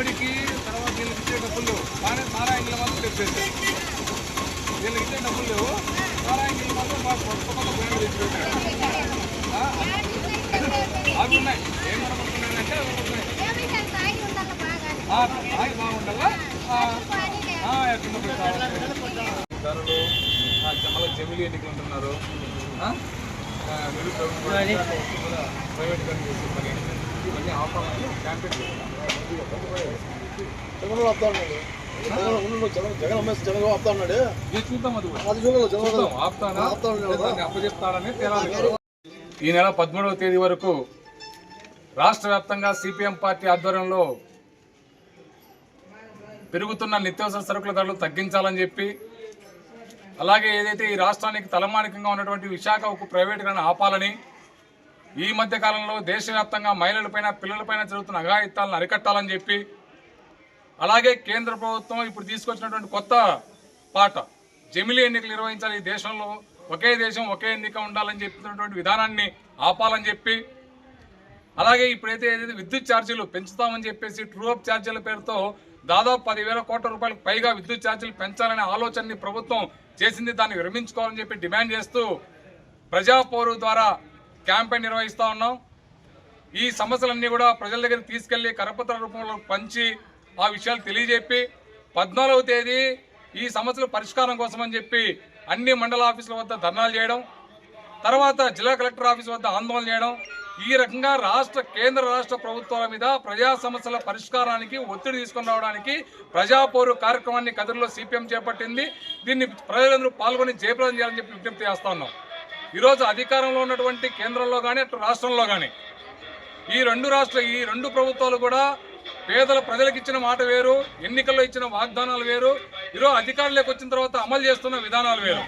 మోడీకి తర్వాత వీళ్ళకి ఇచ్చే డబ్బులు కానీ నారాయణలు మాత్రం తెచ్చేసారు వీళ్ళకి ఇచ్చే డబ్బులు లేవు. నారాయణలు మాత్రం బాగా కొత్త కొత్త బ్రాండ్లు తెచ్చిపెట్టారు అవి ఉన్నాయి. ఏం కనబడుతున్నాయంటే అవి ఉన్నాయి. తాగి బాగుండగా ఎక్కడ ధరలు మళ్ళీ జమిలీ ఎన్నికలు ఉంటున్నారు. ప్రైవేట్ పని చేసే పని ఇవన్నీ ఆపాలని క్యాంపెయిన్ చేస్తున్నాం జగన్ ఆపుతా ఉన్నాడు జగన్ ఉండు, జగన్ జగన్ అమ్మేసి జగన్ ఆపుతా ఉన్నాడు ఇది చూద్దాం అది కూడా. అది చూడాలి జగన్ చూద్దాం ఆపుతానా? ఆపుతా ఉన్నాడు కదా. దాన్ని అప్పచెప్తాడని తేలాలి ఈ నెల పదమూడవ తేదీ వరకు రాష్ట్ర వ్యాప్తంగా సిపిఎం పార్టీ ఆధ్వర్యంలో పెరుగుతున్న నిత్యావసర సరుకుల ధరలు తగ్గించాలని చెప్పి అలాగే ఏదైతే ఈ రాష్ట్రానికి తలమానికంగా ఉన్నటువంటి విశాఖ ఉక్కు ప్రైవేటులను ఆపాలని ఈ మధ్య కాలంలో దేశవ్యాప్తంగా మహిళలపైన పిల్లలపైన జరుగుతున్న అఘాయిత్యాలను అరికట్టాలని చెప్పి అలాగే కేంద్ర ప్రభుత్వం ఇప్పుడు తీసుకొచ్చినటువంటి కొత్త పాట జమిలీ ఎన్నికలు నిర్వహించాలి. ఈ దేశంలో ఒకే దేశం ఒకే ఎన్నిక ఉండాలని చెప్పినటువంటి విధానాన్ని ఆపాలని చెప్పి అలాగే ఇప్పుడైతే ఏదైతే విద్యుత్ ఛార్జీలు పెంచుతామని చెప్పేసి ట్రూఅప్ ఛార్జీల పేరుతో దాదాపు పదివేల కోట్ల రూపాయలకు పైగా విద్యుత్ ఛార్జీలు పెంచాలనే ఆలోచనని ప్రభుత్వం చేసింది. దాన్ని విరమించుకోవాలని చెప్పి డిమాండ్ చేస్తూ ప్రజాపోరు ద్వారా క్యాంపెయిన్ నిర్వహిస్తూ ఉన్నాం. ఈ సమస్యలన్నీ కూడా ప్రజల దగ్గర తీసుకెళ్ళి కరపత్ర రూపంలో పంచి ఆ విషయాలు తెలియజెప్పి పద్నాలుగవ తేదీ ఈ సమస్యల పరిష్కారం కోసం అని చెప్పి అన్ని మండల ఆఫీసుల వద్ద ధర్నాలు చేయడం తర్వాత జిల్లా కలెక్టర్ ఆఫీస్ వద్ద ఆందోళన చేయడం ఈ రకంగా రాష్ట్ర కేంద్ర రాష్ట్ర ప్రభుత్వాల మీద ప్రజా సమస్యల పరిష్కారానికి ఒత్తిడి తీసుకుని రావడానికి ప్రజాపోరు కార్యక్రమాన్ని కదిరిలో సిపిఎం చేపట్టింది. దీన్ని ప్రజలందరూ పాల్గొని జయప్రదం చేయాలని చెప్పి విజ్ఞప్తి చేస్తా ఉన్నాం. ఈరోజు అధికారంలో ఉన్నటువంటి కేంద్రంలో కానీ అటు రాష్ట్రంలో కానీ ఈ రెండు రాష్ట్ర ఈ రెండు ప్రభుత్వాలు కూడా పేదల ప్రజలకు ఇచ్చిన మాట వేరు ఎన్నికల్లో ఇచ్చిన వాగ్దానాలు వేరు ఈరోజు అధికారులకు వచ్చిన తర్వాత అమలు చేస్తున్న విధానాలు వేరు.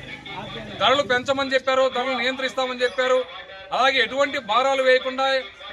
ధరలు పెంచమని చెప్పారు ధరలు నియంత్రిస్తామని చెప్పారు. అలాగే ఎటువంటి భారాలు వేయకుండా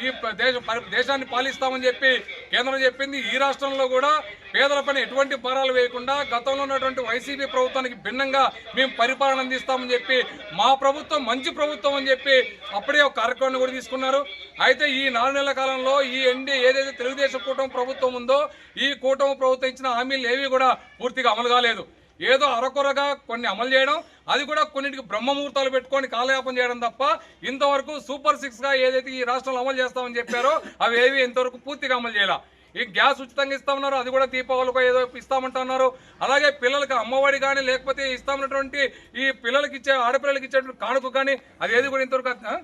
ఈ దేశ దేశాన్ని పాలిస్తామని చెప్పి కేంద్రం చెప్పింది. ఈ రాష్ట్రంలో కూడా పేదలపైన ఎటువంటి భారాలు వేయకుండా గతంలో ఉన్నటువంటి వైసీపీ ప్రభుత్వానికి భిన్నంగా మేము పరిపాలన అందిస్తామని చెప్పి మా ప్రభుత్వం మంచి ప్రభుత్వం అని చెప్పి అప్పుడే ఒక కార్యక్రమాన్ని కూడా తీసుకున్నారు. అయితే ఈ నాలుగు నెలల కాలంలో ఈ ఎన్డీ ఏదైతే తెలుగుదేశం కూటమి ప్రభుత్వం ఉందో ఈ కూటమి ప్రభుత్వం ఇచ్చిన హామీలు ఏవి కూడా పూర్తిగా అమలు కాలేదు. ఏదో అరకొరగా కొన్ని అమలు చేయడం అది కూడా కొన్నిటికి బ్రహ్మముహూర్తాలు పెట్టుకొని కాలయాపన చేయడం తప్ప ఇంతవరకు సూపర్ సిక్స్గా ఏదైతే ఈ రాష్ట్రంలో అమలు చేస్తామని చెప్పారో అవి ఏవి ఇంతవరకు పూర్తిగా అమలు చేయాలి. ఈ గ్యాస్ ఉచితంగా ఇస్తామన్నారు అది కూడా దీపావళికో ఏదో ఇస్తామంటున్నారు అలాగే పిల్లలకి అమ్మఒడి కానీ లేకపోతే ఇస్తామన్నటువంటి ఈ పిల్లలకి ఇచ్చే ఆడపిల్లలకి ఇచ్చేటువంటి కానుక కానీ అది ఏది కూడా ఇంతవరకు అది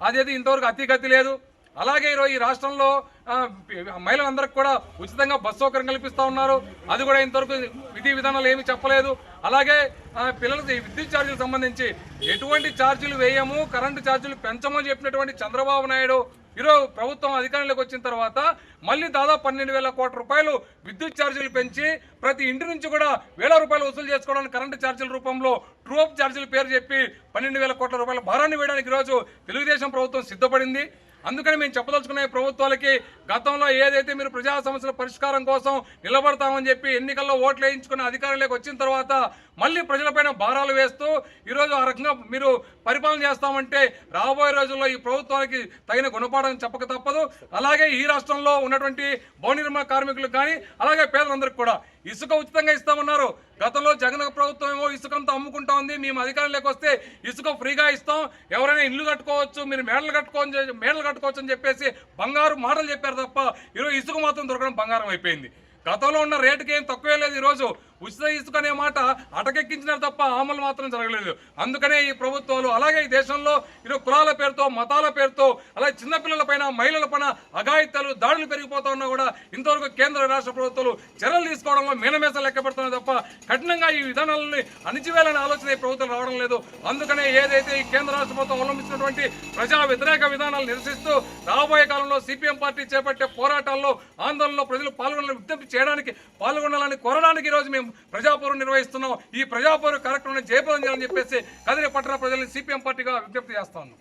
అదేది ఇంతవరకు అతిగతి లేదు. అలాగే ఈరోజు ఈ రాష్ట్రంలో మహిళలందరికీ కూడా ఉచితంగా బస్ సౌకర్యం కల్పిస్తూ ఉన్నారు. అది కూడా ఇంతవరకు విధి విధానాలు ఏమి చెప్పలేదు. అలాగే పిల్లలకి విద్యుత్ ఛార్జీలకు సంబంధించి ఎటువంటి ఛార్జీలు వేయము కరెంటు ఛార్జీలు పెంచమని చెప్పినటువంటి చంద్రబాబు నాయుడు ఈరోజు ప్రభుత్వం అధికారంలోకి వచ్చిన తర్వాత మళ్ళీ దాదాపు పన్నెండు వేల కోట్ల రూపాయలు విద్యుత్ ఛార్జీలు పెంచి ప్రతి ఇంటి నుంచి కూడా వేల రూపాయలు వసూలు చేసుకోవడానికి కరెంటు ఛార్జీల రూపంలో ట్రూఅప్ ఛార్జీలు పేరు చెప్పి పన్నెండు వేల కోట్ల రూపాయల భారాన్ని వేయడానికి ఈరోజు తెలుగుదేశం ప్రభుత్వం సిద్ధపడింది. అందుకని మేము చెప్పదలుచుకునే ప్రభుత్వాలకి గతంలో ఏదైతే మీరు ప్రజా సమస్యల పరిష్కారం కోసం నిలబడతామని చెప్పి ఎన్నికల్లో ఓట్లు వేయించుకుని అధికారంలోకి వచ్చిన తర్వాత మళ్ళీ ప్రజలపైన భారాలు వేస్తూ ఈరోజు ఆ రకంగా మీరు పరిపాలన చేస్తామంటే రాబోయే రోజుల్లో ఈ ప్రభుత్వానికి తగిన గుణపాఠం చెప్పక తప్పదు. అలాగే ఈ రాష్ట్రంలో ఉన్నటువంటి భవన నిర్మాణ కార్మికులకు కానీ అలాగే పేదలందరికీ కూడా ఇసుక ఉచితంగా ఇస్తామన్నారు. గతంలో జగన్ ప్రభుత్వం ఏమో ఇసుకంతా అమ్ముకుంటా ఉంది. మేము అధికారంలోకి వస్తే ఇసుక ఫ్రీగా ఇస్తాం. ఎవరైనా ఇల్లు కట్టుకోవచ్చు మీరు మేడలు కట్టుకోవచ్చు మేడలు కట్టుకోవచ్చు అని చెప్పేసి బంగారు మాటలు చెప్పారు. తప్ప ఈరోజు ఇసుక మాత్రం దొరకడం బంగారం అయిపోయింది. గతంలో ఉన్న రేటుకి ఏం తక్కువే లేదు ఈరోజు. ఉచిత ఇసుక అనే మాట అటకెక్కించినారు తప్ప అమలు మాత్రం జరగలేదు. అందుకనే ఈ ప్రభుత్వాలు అలాగే ఈ దేశంలో ఇరు కులాల పేరుతో మతాల పేరుతో అలాగే చిన్నపిల్లల పైన మహిళల పైన అఘాయిత్యాలు దాడులు పెరిగిపోతా ఉన్నా కూడా ఇంతవరకు కేంద్ర రాష్ట్ర ప్రభుత్వాలు చర్యలు తీసుకోవడంలో మీనమేస లెక్క పెడుతున్నాయి తప్ప కఠినంగా ఈ విధానాలని అణిచివేయాలనే ఆలోచన ఈ ప్రభుత్వం రావడం లేదు. అందుకనే ఏదైతే ఈ కేంద్ర రాష్ట్ర ప్రభుత్వం అవలంబించినటువంటి ప్రజా వ్యతిరేక విధానాలు నిరసిస్తూ రాబోయే కాలంలో సిపిఎం పార్టీ చేపట్టే పోరాటాల్లో ఆందోళనలో ప్రజలు పాల్గొనాలని విజ్ఞప్తి చేయడానికి పాల్గొనాలని కోరడానికి ఈరోజు మేము ప్రజాపోరు నిర్వహిస్తున్నాం. ఈ ప్రజాపోరు కార్యక్రమాన్ని జయప్రదం చేయాలని చెప్పేసి కదిరి పట్టణ ప్రజల్ని సిపిఎం పార్టీగా విజ్ఞప్తి చేస్తా ఉన్నాం.